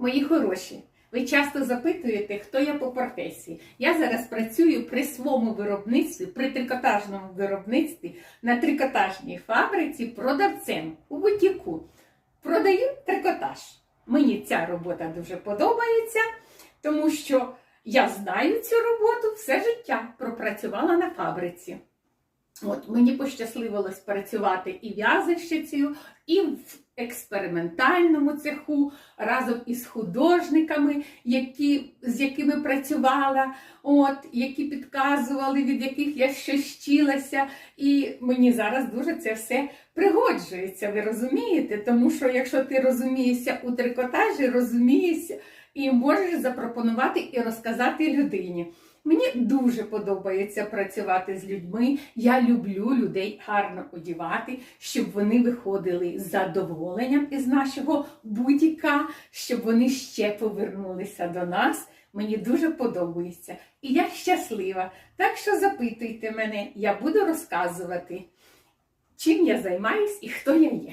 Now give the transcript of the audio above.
Мої хороші, ви часто запитуєте, хто я по професії. Я зараз працюю при своєму виробництві, при трикотажному виробництві на трикотажній фабриці продавцем у бутіку. Продаю трикотаж. Мені ця робота дуже подобається, тому що я знаю цю роботу все життя, пропрацювала на фабриці. От мені пощасливилось працювати і в'язальщицею, і в експериментальному цеху разом із художниками, які, з якими працювала, от, які підказували, від яких я щось вчилася. І мені зараз дуже це все пригоджується, ви розумієте? Тому що якщо ти розумієшся у трикотажі, розумієшся і можеш запропонувати і розказати людині. Мені дуже подобається працювати з людьми. Я люблю людей гарно одівати, щоб вони виходили задоволенням із нашого будь-яка, щоб вони ще повернулися до нас. Мені дуже подобається. І я щаслива. Так що запитуйте мене, я буду розказувати, чим я займаюсь і хто я є.